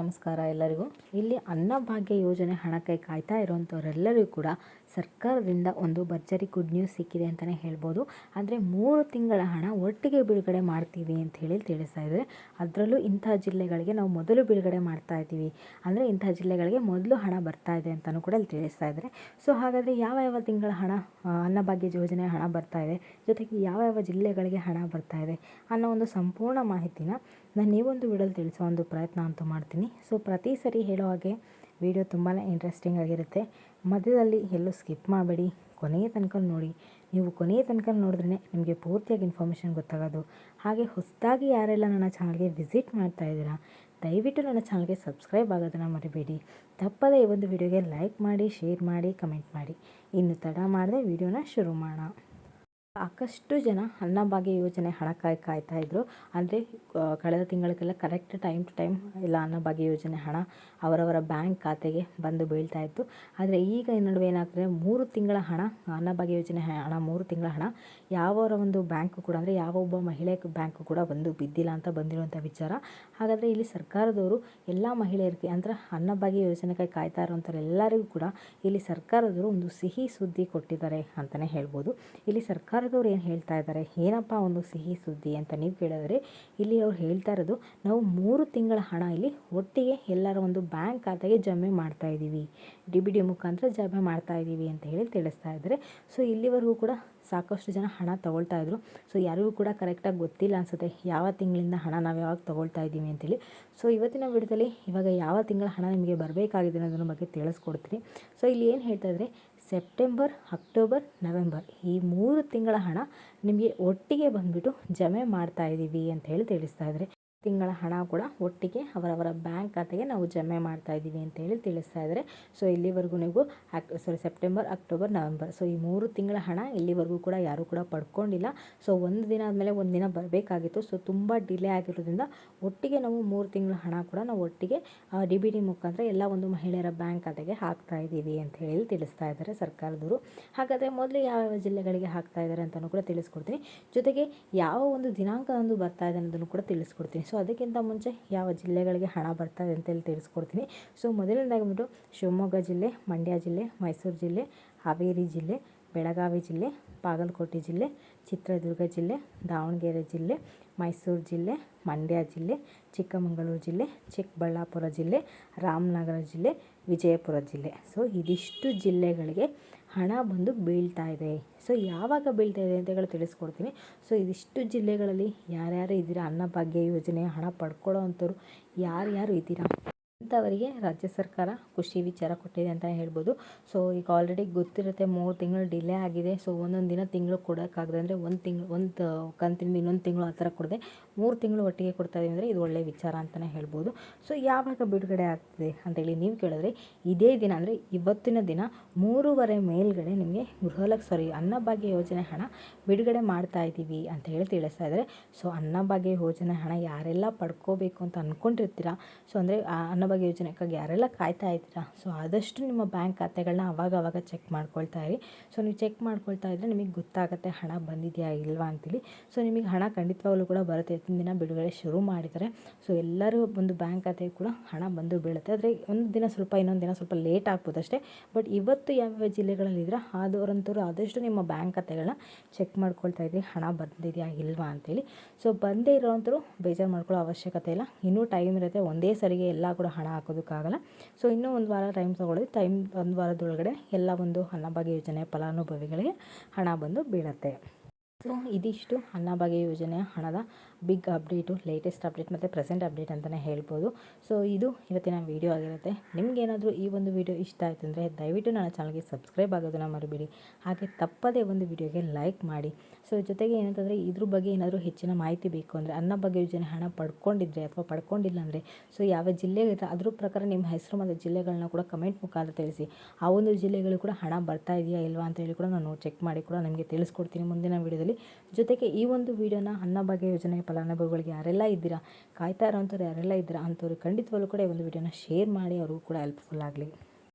ನಮಸ್ಕಾರ ಎಲ್ಲರಿಗೂ. ಇಲ್ಲಿ ಅನ್ನಭಾಗ್ಯ ಯೋಜನೆ ಹಣಕ್ಕೆ ಕಾಯ್ತಾ ಇರುವಂಥವರೆಲ್ಲರಿಗೂ ಕೂಡ ಸರ್ಕಾರದಿಂದ ಒಂದು ಭರ್ಜರಿ ಗುಡ್ ನ್ಯೂಸ್ ಸಿಕ್ಕಿದೆ ಅಂತಲೇ ಹೇಳ್ಬೋದು. ಅಂದರೆ ಮೂರು ತಿಂಗಳ ಹಣ ಒಟ್ಟಿಗೆ ಬಿಡುಗಡೆ ಮಾಡ್ತೀವಿ ಅಂತ ಹೇಳಿ ತಿಳಿಸ್ತಾ ಇದ್ದಾರೆ. ಅದರಲ್ಲೂ ಇಂಥ ಜಿಲ್ಲೆಗಳಿಗೆ ನಾವು ಮೊದಲು ಬಿಡುಗಡೆ ಮಾಡ್ತಾ ಇದ್ದೀವಿ. ಅಂದರೆ ಇಂಥ ಜಿಲ್ಲೆಗಳಿಗೆ ಮೊದಲು ಹಣ ಬರ್ತಾ ಇದೆ ಅಂತಲೂ ಕೂಡ ಇಲ್ಲಿ ತಿಳಿಸ್ತಾ ಇದ್ದಾರೆ. ಸೊ ಹಾಗಾದರೆ ಯಾವ ಯಾವ ತಿಂಗಳ ಹಣ ಅನ್ನಭಾಗ್ಯ ಯೋಜನೆ ಹಣ ಬರ್ತಾ ಇದೆ? ಜೊತೆಗೆ ಯಾವ ಯಾವ ಜಿಲ್ಲೆಗಳಿಗೆ ಹಣ ಬರ್ತಾ ಇದೆ ಅನ್ನೋ ಒಂದು ಸಂಪೂರ್ಣ ಮಾಹಿತಿನ ನಾನು ನೀವೊಂದು ಒಂದು ವಿಡಿಯೋದಲ್ಲಿ ತಿಳಿಸೋ ಒಂದು ಪ್ರಯತ್ನ ಅಂತೂ ಮಾಡ್ತೀನಿ. ಸೊ ಪ್ರತಿ ಸರಿ ಹೇಳೋ ಹಾಗೆ ವಿಡಿಯೋ ತುಂಬಾ ಇಂಟ್ರೆಸ್ಟಿಂಗ್ ಆಗಿರುತ್ತೆ. ಮಧ್ಯದಲ್ಲಿ ಎಲ್ಲೂ ಸ್ಕಿಪ್ ಮಾಡಬೇಡಿ. ಕೊನೆಯ ತನಕ ನೋಡಿ. ನೀವು ಕೊನೆಯ ತನಕ ನೋಡಿದ್ರೆ ನಿಮಗೆ ಪೂರ್ತಿಯಾಗಿ ಇನ್ಫಾರ್ಮೇಷನ್ ಗೊತ್ತಾಗೋದು. ಹಾಗೆ ಹೊಸದಾಗಿ ಯಾರೆಲ್ಲ ನನ್ನ ಚಾನಲ್ಗೆ ವಿಸಿಟ್ ಮಾಡ್ತಾ ಇದ್ದೀರಾ, ದಯವಿಟ್ಟು ನನ್ನ ಚಾನಲ್ಗೆ ಸಬ್ಸ್ಕ್ರೈಬ್ ಆಗೋದನ್ನು ಮರಿಬೇಡಿ. ತಪ್ಪದೇ ಈ ಒಂದು ವಿಡಿಯೋಗೆ ಲೈಕ್ ಮಾಡಿ ಶೇರ್ ಮಾಡಿ ಕಮೆಂಟ್ ಮಾಡಿ. ಇನ್ನು ತಡ ಮಾಡದೆ ವಿಡಿಯೋನ ಶುರು ಮಾಡೋಣ. ಸಾಕಷ್ಟು ಜನ ಅನ್ನಭಾಗ್ಯ ಯೋಜನೆ ಹಣಕ್ಕಾಗಿ ಕಾಯ್ತಾ ಇದ್ರು. ಅಂದರೆ ಕಳೆದ ತಿಂಗಳಿಗೆಲ್ಲ ಕರೆಕ್ಟ್ ಟೈಮ್ ಟು ಟೈಮ್ ಇಲ್ಲ ಅನ್ನಭಾಗ್ಯ ಯೋಜನೆ ಹಣ ಅವರವರ ಬ್ಯಾಂಕ್ ಖಾತೆಗೆ ಬಂದು ಬೀಳ್ತಾ ಇತ್ತು. ಆದರೆ, ಈಗ ಈ ನಡುವೆ ಏನಾಗ್ತದೆ, ಮೂರು ತಿಂಗಳ ಹಣ ಅನ್ನಭಾಗ್ಯ ಯೋಜನೆ ಹಣ ಮೂರು ತಿಂಗಳ ಹಣ ಯಾವರ ಒಂದು ಬ್ಯಾಂಕು ಕೂಡ, ಅಂದರೆ ಯಾವ ಒಬ್ಬ ಮಹಿಳೆ ಬ್ಯಾಂಕು ಕೂಡ ಬಂದು ಬಿದ್ದಿಲ್ಲ ಅಂತ ಬಂದಿರುವಂಥ ವಿಚಾರ. ಹಾಗಾದರೆ ಇಲ್ಲಿ ಸರ್ಕಾರದವರು ಎಲ್ಲ ಮಹಿಳೆಯರಿಗೆ, ಅಂದರೆ ಅನ್ನಭಾಗ್ಯ ಯೋಜನೆಗಾಗಿ ಕಾಯ್ತಾ ಇರುವಂಥವ್ರು ಎಲ್ಲರಿಗೂ ಕೂಡ ಇಲ್ಲಿ ಸರ್ಕಾರದವರು ಒಂದು ಸಿಹಿ ಸುದ್ದಿ ಕೊಟ್ಟಿದ್ದಾರೆ ಅಂತಲೇ ಹೇಳ್ಬೋದು. ಇಲ್ಲಿ ಸರ್ಕಾರದವ್ರು ಏನು ಹೇಳ್ತಾ ಇದ್ದಾರೆ ಏನಪ್ಪ ಒಂದು ಸಿಹಿ ಸುದ್ದಿ ಅಂತ ನೀವು ಕೇಳಿದ್ರೆ ಇಲ್ಲಿ ಅವ್ರು ಹೇಳ್ತಾ ಇರೋದು, ನಾವು ಮೂರು ತಿಂಗಳ ಹಣ ಇಲ್ಲಿ ಒಟ್ಟಿಗೆ ಎಲ್ಲರ ಒಂದು ಬ್ಯಾಂಕ್ ಖಾತೆಗೆ ಜಮೆ ಮಾಡ್ತಾ ಇದ್ದೀವಿ ಡಿ ಬಿ ಡಿ ಮುಖಾಂತರ ಜಮೆ ಮಾಡ್ತಾ ಇದ್ದೀವಿ ಅಂತ ಹೇಳಿ ತಿಳಿಸ್ತಾ ಇದ್ದಾರೆ ಸೊ ಇಲ್ಲಿವರೆಗೂ ಕೂಡ ಸಾಕಷ್ಟು ಜನ ಹಣ ತೊಗೊಳ್ತಾ ಇದ್ರು. ಸೊ ಯಾರಿಗೂ ಕೂಡ ಕರೆಕ್ಟಾಗಿ ಗೊತ್ತಿಲ್ಲ ಅನಿಸುತ್ತೆ ಯಾವ ತಿಂಗಳಿಂದ ಹಣ ನಾವು ಯಾವಾಗ ತೊಗೊಳ್ತಾ ಇದ್ದೀವಿ ಅಂತೇಳಿ. ಸೊ ಇವತ್ತಿನ ವಿಡಿಯೋದಲ್ಲಿ ಇವಾಗ ಯಾವ ತಿಂಗಳ ಹಣ ನಿಮಗೆ ಬರಬೇಕಾಗಿದೆ ಅನ್ನೋದ್ರ ಬಗ್ಗೆ ತಿಳಿಸ್ಕೊಡ್ತೀನಿ. ಸೊ ಇಲ್ಲಿ ಏನು ಹೇಳ್ತಾ ಇದ್ರೆ ಸೆಪ್ಟೆಂಬರ್ ಅಕ್ಟೋಬರ್ ನವೆಂಬರ್ ಈ ಮೂರು ತಿಂಗಳ ಹಣ ನಿಮಗೆ ಒಟ್ಟಿಗೆ ಬಂದುಬಿಟ್ಟು ಜಮೆ ಮಾಡ್ತಾ ಇದ್ದೀವಿ ಅಂತ ಹೇಳಿ ತಿಳಿಸ್ತಾ ಇದ್ದಾರೆ. ತಿಂಗಳ ಹಣ ಕೂಡ ಒಟ್ಟಿಗೆ ಅವರವರ ಬ್ಯಾಂಕ್ ಖಾತೆಗೆ ನಾವು ಜಮೆ ಮಾಡ್ತಾ ಇದ್ದೀವಿ ಅಂತ ಹೇಳಿ ತಿಳಿಸ್ತಾ ಇದ್ದಾರೆ. ಸೊ ಇಲ್ಲಿವರೆಗೂ ನೀವು sorry September October November so ಈ ಮೂರು ತಿಂಗಳ ಹಣ ಇಲ್ಲಿವರೆಗೂ ಕೂಡ ಯಾರೂ ಕೂಡ ಪಡ್ಕೊಂಡಿಲ್ಲ. ಸೊ ಒಂದು ದಿನ ಆದಮೇಲೆ ಒಂದು ದಿನ ಬರಬೇಕಾಗಿತ್ತು. ಸೊ ತುಂಬ ಡಿಲೇ ಆಗಿರೋದ್ರಿಂದ ಒಟ್ಟಿಗೆ ನಾವು ಮೂರು ತಿಂಗಳ ಹಣ ಕೂಡ ನಾವು ಒಟ್ಟಿಗೆ ಡಿ ಬಿ ಡಿ ಮುಖಾಂತರ ಎಲ್ಲ ಒಂದು ಮಹಿಳೆಯರ ಬ್ಯಾಂಕ್ ಖಾತೆಗೆ ಹಾಕ್ತಾ ಇದ್ದೀವಿ ಅಂತ ಹೇಳಿ ತಿಳಿಸ್ತಾ ಇದ್ದಾರೆ ಸರ್ಕಾರದವರು. ಹಾಗಾದರೆ ಮೊದಲು ಯಾವ ಯಾವ ಜಿಲ್ಲೆಗಳಿಗೆ ಹಾಕ್ತಾ ಇದ್ದಾರೆ ಅಂತಲೂ ಕೂಡ ತಿಳಿಸ್ಕೊಡ್ತೀನಿ. ಜೊತೆಗೆ ಯಾವ ಒಂದು ದಿನಾಂಕದಂದು ಬರ್ತಾ ಇದೆ ಅನ್ನೋದನ್ನು ಕೂಡ ತಿಳಿಸ್ಕೊಡ್ತೀನಿ. ಸೊ ಅದಕ್ಕಿಂತ ಮುಂಚೆ ಯಾವ ಜಿಲ್ಲೆಗಳಿಗೆ ಹಣ ಬರ್ತದೆ ಅಂತೇಳಿ ತಿಳಿಸ್ಕೊಡ್ತೀನಿ. ಸೊ ಮೊದಲನೇದಾಗಿ ಬಿಟ್ಟು ಶಿವಮೊಗ್ಗ ಜಿಲ್ಲೆ, ಮಂಡ್ಯ ಜಿಲ್ಲೆ, ಮೈಸೂರು ಜಿಲ್ಲೆ, ಹಾವೇರಿ ಜಿಲ್ಲೆ, ಬೆಳಗಾವಿ ಜಿಲ್ಲೆ, ಬಾಗಲಕೋಟೆ ಜಿಲ್ಲೆ, ಚಿತ್ರದುರ್ಗ ಜಿಲ್ಲೆ, ದಾವಣಗೆರೆ ಜಿಲ್ಲೆ, ಮೈಸೂರು ಜಿಲ್ಲೆ, ಮಂಡ್ಯ ಜಿಲ್ಲೆ, ಚಿಕ್ಕಮಗಳೂರು ಜಿಲ್ಲೆ, ಚಿಕ್ಕಬಳ್ಳಾಪುರ ಜಿಲ್ಲೆ, ರಾಮನಗರ ಜಿಲ್ಲೆ, ವಿಜಯಪುರ ಜಿಲ್ಲೆ. ಸೊ ಇದಿಷ್ಟು ಜಿಲ್ಲೆಗಳಿಗೆ ಹಣ ಬಂದು ಬೀಳ್ತಾ ಇದೆ. ಸೊ ಯಾವಾಗ ಬೀಳ್ತಾ ಇದೆ ಅಂತ ಹೇಳಿ ತಿಳಿಸ್ಕೊಡ್ತೀನಿ. ಸೊ ಇದಿಷ್ಟು ಜಿಲ್ಲೆಗಳಲ್ಲಿ ಯಾರ್ಯಾರು ಇದ್ದೀರಾ ಅನ್ನಭಾಗ್ಯ ಯೋಜನೆ, ಹಣ ಪಡ್ಕೊಳ್ಳೋ ಅಂಥವ್ರು ಯಾರ್ಯಾರು ಇದ್ದೀರಾ? ಅಂಥವರಿಗೆ ರಾಜ್ಯ ಸರ್ಕಾರ ಖುಷಿ ವಿಚಾರ ಕೊಟ್ಟಿದೆ ಅಂತ ಹೇಳ್ಬೋದು. ಸೊ ಈಗ ಆಲ್ರೆಡಿ ಗೊತ್ತಿರುತ್ತೆ ಮೂರು ತಿಂಗಳು ಡಿಲೇ ಆಗಿದೆ. ಸೊ ಒಂದೊಂದು ದಿನ ತಿಂಗಳು ಕೊಡೋಕ್ಕಾಗದೆ ಅಂದರೆ ಒಂದು ತಿಂಗಳು, ಒಂದು ಕಂತಿನಿಂದ ಇನ್ನೊಂದು ತಿಂಗಳು ಆ ಥರ ಕೊಡದೆ ಮೂರು ತಿಂಗಳು ಒಟ್ಟಿಗೆ ಕೊಡ್ತಾ ಇದೀವಿ ಅಂದರೆ ಇದು ಒಳ್ಳೆಯ ವಿಚಾರ ಅಂತಲೇ ಹೇಳ್ಬೋದು. ಸೊ ಯಾವಾಗ ಬಿಡುಗಡೆ ಆಗ್ತದೆ ಅಂತೇಳಿ ನೀವು ಕೇಳಿದ್ರೆ ಇದೇ ದಿನ ಅಂದರೆ ಇವತ್ತಿನ ದಿನ ಮೂರುವರೆ ಮೇಲ್ಗಡೆ ನಿಮಗೆ ಗೃಹಲಕ್ಷ ಸಾರಿ ಅನ್ನಭಾಗ್ಯ ಯೋಜನೆ ಹಣ ಬಿಡುಗಡೆ ಮಾಡ್ತಾ ಇದ್ದೀವಿ ಅಂತ ಹೇಳಿ ತಿಳಿಸ್ತಾ ಇದ್ದಾರೆ. ಸೊ ಅನ್ನಭಾಗ್ಯ ಯೋಜನೆ ಹಣ ಯಾರೆಲ್ಲ ಪಡ್ಕೋಬೇಕು ಅಂತ ಅಂದ್ಕೊಂಡಿರ್ತೀರ ಸೊ ಅಂದರೆ ಅನ್ನಭಾಗ್ಯ ಯೋಜನೆಗಾಗಿ ಯಾರೆಲ್ಲ ಕಾಯ್ತಾ ಇದ್ದೀರಾ? ಸೊ ಆದಷ್ಟು ನಿಮ್ಮ ಬ್ಯಾಂಕ್ ಖಾತೆಗಳನ್ನ ಅವಾಗ ಅವಾಗ ಚೆಕ್ ಮಾಡ್ಕೊಳ್ತಾ ಇರಿ. ಸೊ ನೀವು ಚೆಕ್ ಮಾಡ್ಕೊಳ್ತಾ ಇದ್ದರೆ ನಿಮಗೆ ಗೊತ್ತಾಗುತ್ತೆ ಹಣ ಬಂದಿದೆಯಾ ಇಲ್ವಾ ಅಂತೇಳಿ ಸೊ ನಿಮಗೆ ಹಣ ಖಂಡಿತವಾಗ್ಲೂ ಕೂಡ ಬರುತ್ತೆ. ಇವತ್ತಿನ ದಿನ ಬಿಡುಗಡೆ ಶುರು ಮಾಡಿದ್ದಾರೆ. ಸೊ ಎಲ್ಲರೂ ಒಂದು ಬ್ಯಾಂಕ್ ಖಾತೆಗೆ ಕೂಡ ಹಣ ಬಂದು ಬೀಳುತ್ತೆ. ಆದರೆ ಒಂದು ದಿನ ಸ್ವಲ್ಪ, ಇನ್ನೊಂದು ದಿನ ಸ್ವಲ್ಪ ಲೇಟ್ ಆಗ್ಬೋದು ಅಷ್ಟೇ. ಬಟ್ ಇವತ್ತು ಯಾವ್ಯಾವ ಜಿಲ್ಲೆಗಳಲ್ಲಿ ಇದ್ರೆ ಆದಷ್ಟು ನಿಮ್ಮ ಬ್ಯಾಂಕ್ ಖಾತೆಗಳನ್ನ ಚೆಕ್ ಮಾಡ್ಕೊಳ್ತಾ ಇದ್ರಿ. ಹಣ ಬಂದಿದೆಯಾ ಇಲ್ವಾ ಅಂತೇಳಿ ಸೊ ಬಂದೇ ಇರೋವಂಥರು ಬೇಜಾರು ಮಾಡ್ಕೊಳ್ಳೋ ಅವಶ್ಯಕತೆ ಇಲ್ಲ. ಇನ್ನೂ ಟೈಮ್ ಇರುತ್ತೆ. ಒಂದೇ ಸರಿಗೆ ಎಲ್ಲ ಕೂಡ ಹಣ ಹಾಕೋದಕ್ಕಾಗಲ್ಲ. ಸೊ ಇನ್ನೂ ಒಂದು ವಾರ ಟೈಮ್ ತೊಗೊಳ್ಳೋದು ಟೈಮ್ ಒಂದು ವಾರದೊಳಗಡೆ ಎಲ್ಲ ಒಂದು ಅನ್ನಭಾಗ್ಯ ಯೋಜನೆ ಫಲಾನುಭವಿಗಳಿಗೆ ಹಣ ಬಂದು ಬೀಳುತ್ತೆ. ಸೊ ಇದಿಷ್ಟು ಅನ್ನಭಾಗ್ಯ ಯೋಜನೆಯ ಹಣದ ಬಿಗ್ ಅಪ್ಡೇಟು ಲೇಟೆಸ್ಟ್ ಅಪ್ಡೇಟ್ ಮತ್ತು ಪ್ರೆಸೆಂಟ್ ಅಪ್ಡೇಟ್ ಅಂತಲೇ ಹೇಳ್ಬೋದು. ಸೊ ಇದು ಇವತ್ತಿನ ವೀಡಿಯೋ ಆಗಿರುತ್ತೆ. ನಿಮಗೇನಾದರೂ ಈ ಒಂದು ವೀಡಿಯೋ ಇಷ್ಟ ಆಯಿತು ಅಂದರೆ ದಯವಿಟ್ಟು ನನ್ನ ಚಾನಲ್ಗೆ ಸಬ್ಸ್ಕ್ರೈಬ್ ಆಗೋದನ್ನು ಮರಿಬೇಡಿ. ಹಾಗೆ ತಪ್ಪದೇ ಒಂದು ವಿಡಿಯೋಗೆ ಲೈಕ್ ಮಾಡಿ. ಸೊ ಜೊತೆಗೆ ಏನಂತಂದರೆ ಇದ್ರ ಬಗ್ಗೆ ಏನಾದರೂ ಹೆಚ್ಚಿನ ಮಾಹಿತಿ ಬೇಕು ಅಂದರೆ ಅನ್ನಭಾಗ್ಯ ಯೋಜನೆ ಹಣ ಪಡ್ಕೊಂಡಿದ್ರೆ ಅಥವಾ ಪಡ್ಕೊಂಡಿಲ್ಲ ಅಂದರೆ ಸೊ ಯಾವ ಜಿಲ್ಲೆ ಇದ್ರೆ ಅದ್ರ ಪ್ರಕಾರ ನಿಮ್ಮ ಹೆಸರು ಮತ್ತು ಜಿಲ್ಲೆಗಳನ್ನ ಕೂಡ ಕಮೆಂಟ್ ಮುಖಾಂತರ ತಿಳಿಸಿ. ಆ ಒಂದು ಜಿಲ್ಲೆಗಳು ಕೂಡ ಹಣ ಬರ್ತಾ ಇದೆಯಾ ಇಲ್ವಾ ಅಂತ ಹೇಳಿ ಕೂಡ ನಾನು ಚೆಕ್ ಮಾಡಿ ಕೂಡ ನಿಮಗೆ ತಿಳಿಸ್ಕೊಡ್ತೀನಿ ಮುಂದಿನ ವಿಡಿಯೋದಲ್ಲಿ ಜೊತೆಗೆ ಈ ಒಂದು ವಿಡಿಯೋನ ಅನ್ನಭಾಗ್ಯ ಯೋಜನೆ ಫಲಾನುಭವಿಗಳಿಗೆ ಯಾರೆಲ್ಲ ಇದ್ದೀರಾ, ಕಾಯ್ತಾ ಇರೋಂಥವ್ರು ಯಾರೆಲ್ಲ ಇದ್ದೀರಾ ಅಂಥವ್ರು ಖಂಡಿತವಾಗ್ಲೂ ಕೂಡ ಈ ಒಂದು ವಿಡಿಯೋನ ಶೇರ್ ಮಾಡಿ, ಅವ್ರಿಗೂ ಕೂಡ ಹೆಲ್ಪ್ಫುಲ್ ಆಗಲಿ.